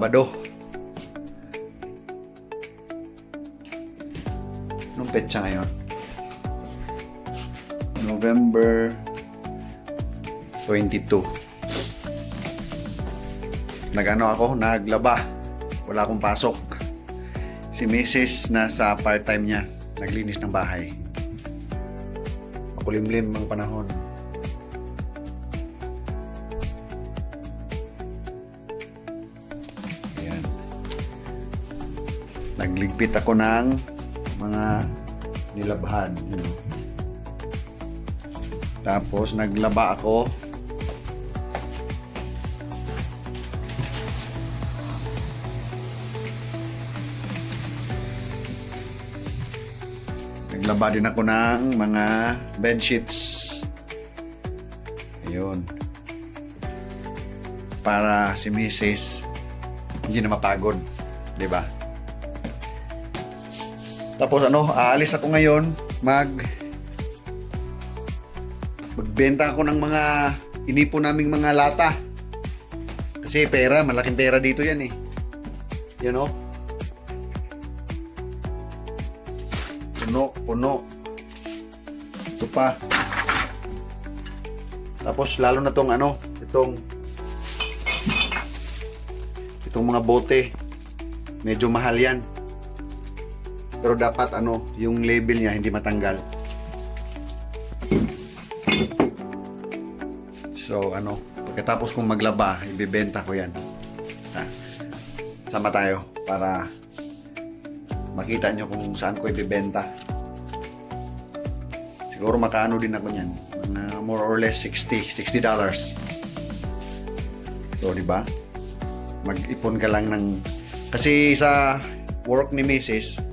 Sabado. Anong petsa ngayon? November 22. Nagano ako, naglaba. Wala akong pasok. Si Mrs. nasa part-time niya. Naglinis ng bahay. Makulimlim ang panahon. Nagligpit ako ng mga nilabhan. Yun. Tapos naglaba ako. Naglaba din ako ng mga bed sheets. Ayun. Para si Mrs. hindi na mapagod. 'Di ba? Tapos ano, aalis ako ngayon mag magbenta ako ng mga inipon naming mga lata. Kasi pera, malaking pera dito yan eh. You know? Puno, puno. Ito pa. Tapos lalo na tong ano, itong itong mga bote. Medyo mahal yan. Pero dapat ano, yung label niya hindi matanggal. So ano, pagkatapos kong maglaba, ibebenta ko yan. Ha? Sama tayo para makita nyo kung saan ko ibebenta. Siguro makaano din ako niyan. Mga more or less 60, 60 dollars. So, di ba? Mag-ipon ka lang ng kasi sa work ni Mrs.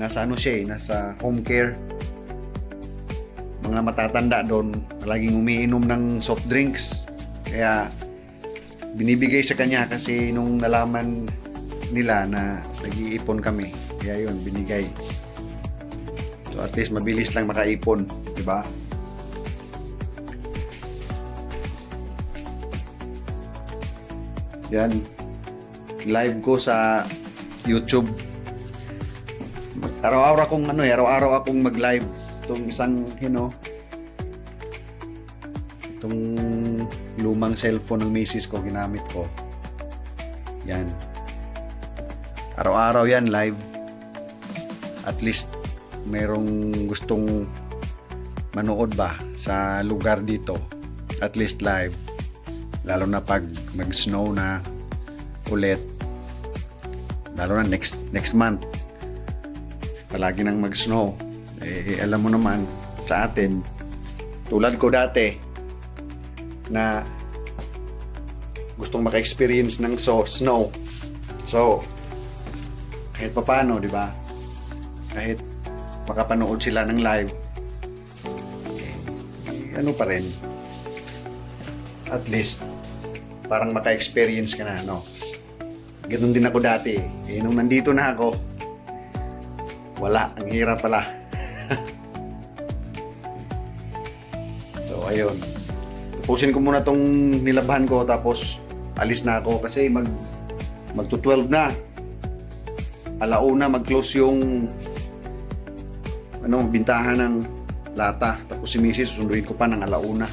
nasa ano siya eh, nasa home care. Mga matatanda doon, laging umiinom ng soft drinks. Kaya binibigay sa kanya kasi nung nalaman nila na nag-iipon kami. Kaya yun, binigay. So at least mabilis lang makaipon, di ba? Yan. Live ko sa YouTube. Araw-araw akong ano eh, araw-araw akong mag-live. Itong isang, you know, itong lumang cellphone ng misis ko, ginamit ko. Yan. Araw-araw yan live. At least merong gustong manood ba sa lugar dito. At least live. Lalo na pag mag-snow na ulit. Lalo na next next month. Palagi nang mag-snow. Eh, alam mo naman sa atin, tulad ko dati, na gustong maka-experience ng so, snow. So, kahit papano, di ba? Kahit makapanood sila ng live, eh, ano pa rin, at least, parang maka-experience ka na, no? Ganun din ako dati. Eh, nung nandito na ako, wala, ang hirap pala. so, ayun. Tapusin ko muna tong nilabhan ko tapos alis na ako kasi mag magto 12 na. Alauna mag-close yung ano, bintahan ng lata. Tapos si Mrs. susunduin ko pa ng alauna.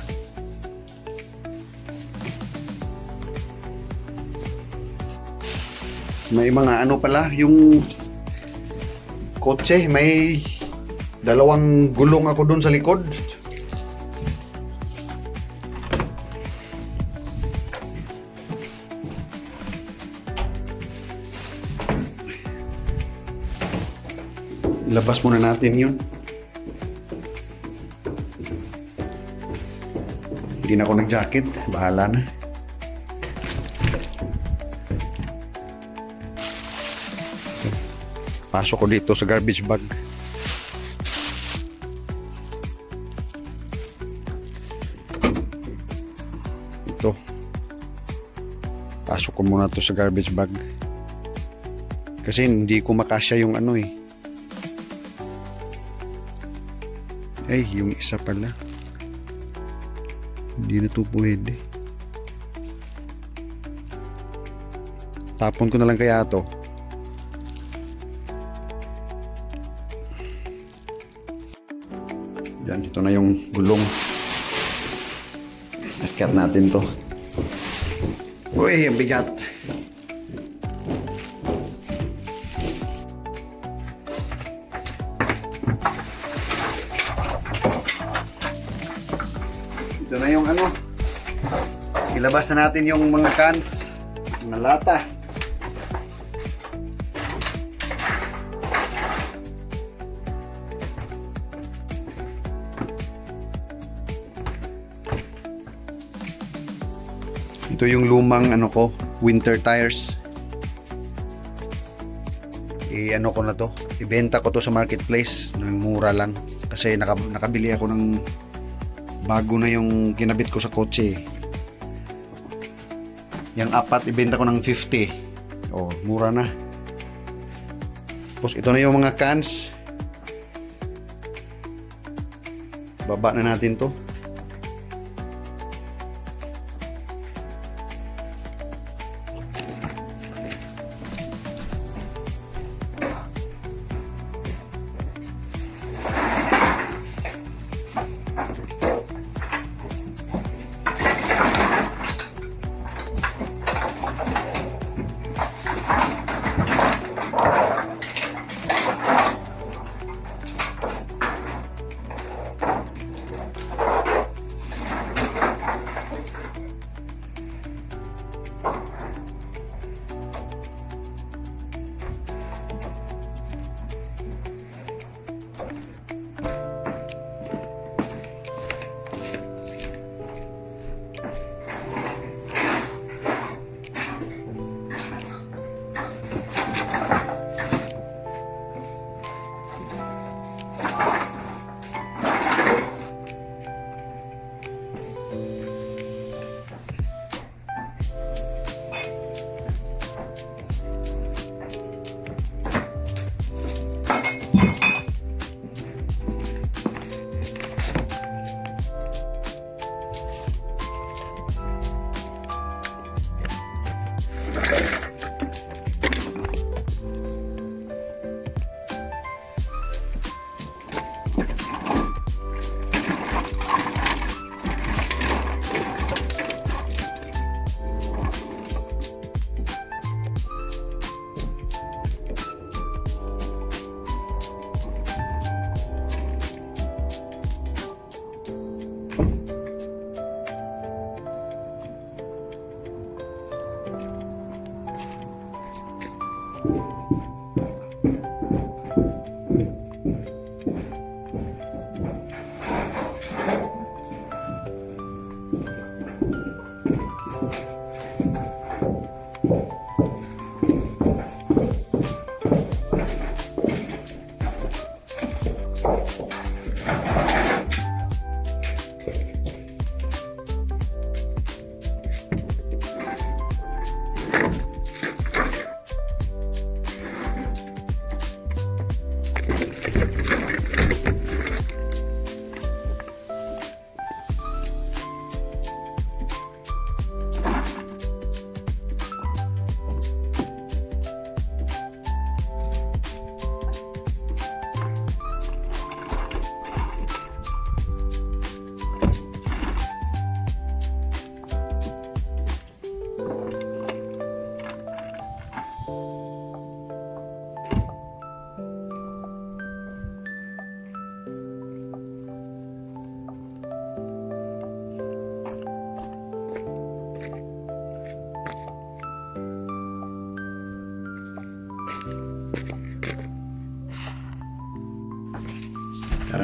May mga ano pala, yung kotse, may dalawang gulong ako doon sa likod. Ilabas muna natin yun. Hindi na ako nag-jacket. Bahala na. Pasok ko dito sa garbage bag. Ito. Pasok ko muna to sa garbage bag. Kasi hindi ko makasya yung ano eh. Ay, yung isa pala. Hindi na to pwede. Tapon ko na lang kaya to. Yan, ito na yung gulong. Akyat natin to. Uy, bigat. Ito na yung ano. Ilabas na natin yung mga cans. Mga lata. Ito yung lumang ano ko, winter tires. I ano ko na to, ibenta ko to sa marketplace ng mura lang kasi naka, nakabili ako ng bago na yung kinabit ko sa kotse. Yung apat ibenta ko ng 50. Oh, mura na. Tapos ito na yung mga cans. Baba na natin to.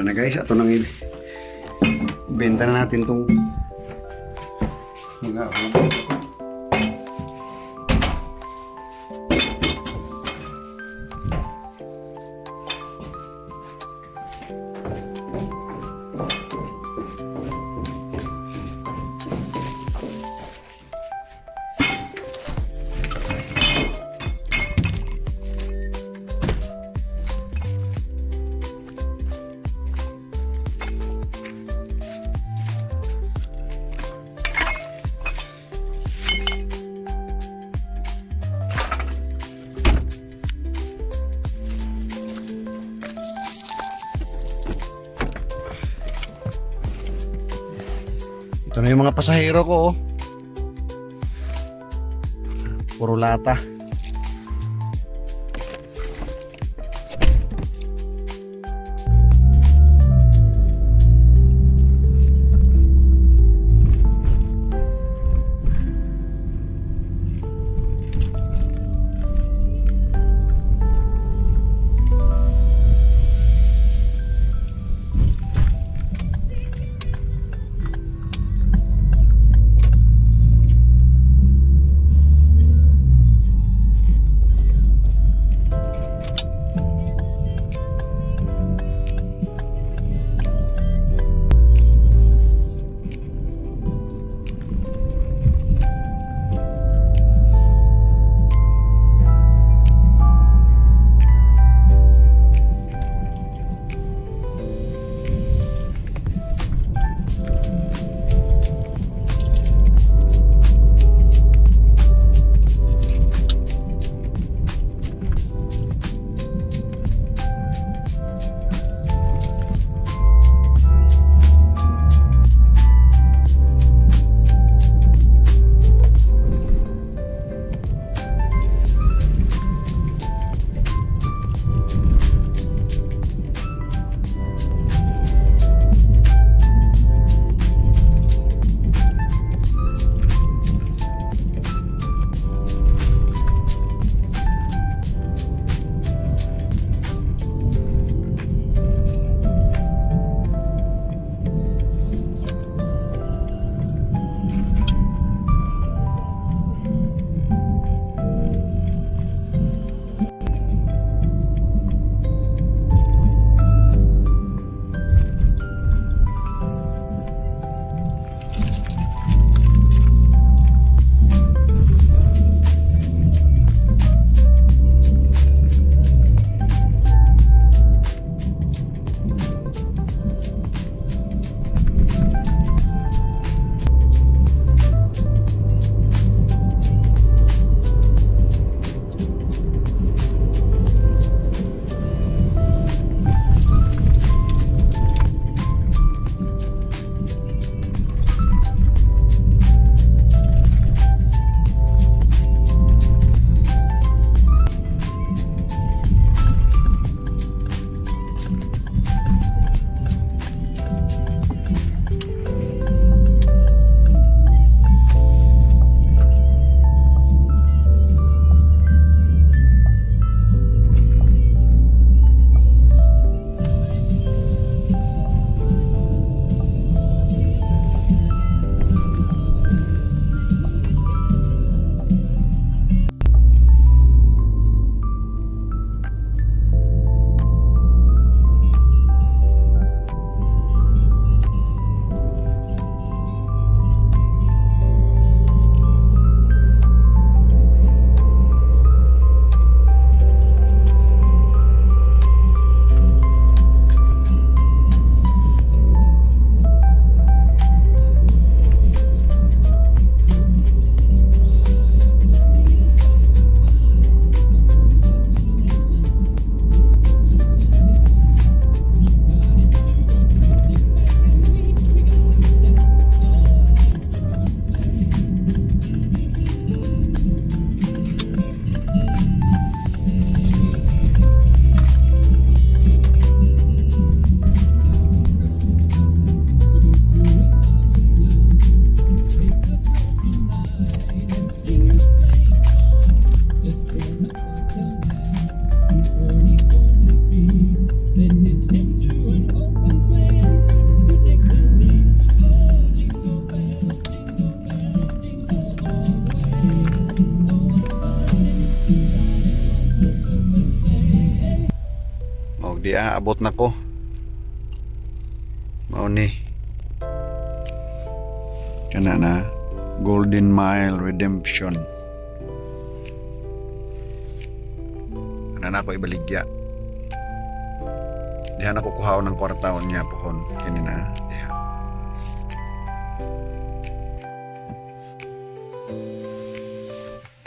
Na guys, ito nang i- benta na natin tong mga huli. Yung mga pasahero ko, oh. Puro lata. Di aabot na ko. Mao ni. Kana na. Golden Mile Redemption. Kana na ako ibaligya. Dihan ako kuhaw ng kwartaon niya pohon. Kini na. Diha.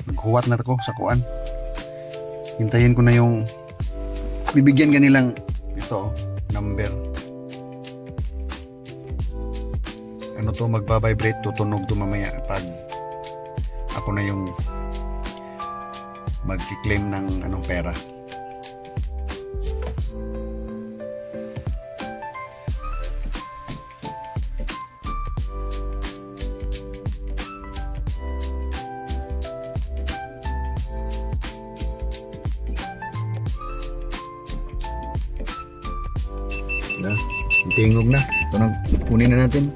Maghuwat na ako sa kuan. Hintayin ko na yung bibigyan ka nilang ito, number. ano to magba-vibrate tutunog to mamaya pag ako na yung magki-claim ng anong pera. Tingog na. Ito na, kunin na natin.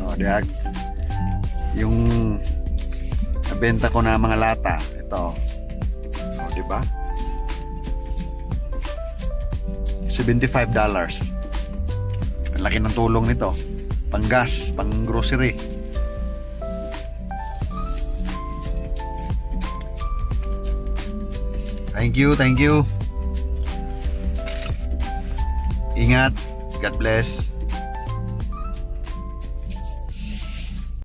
O, diag. Yung nabenta ko na mga lata, ito. O, di ba? $75. Ang laki ng tulong nito. Pang gas, pang grocery. Thank you, thank you. Ingat. God bless.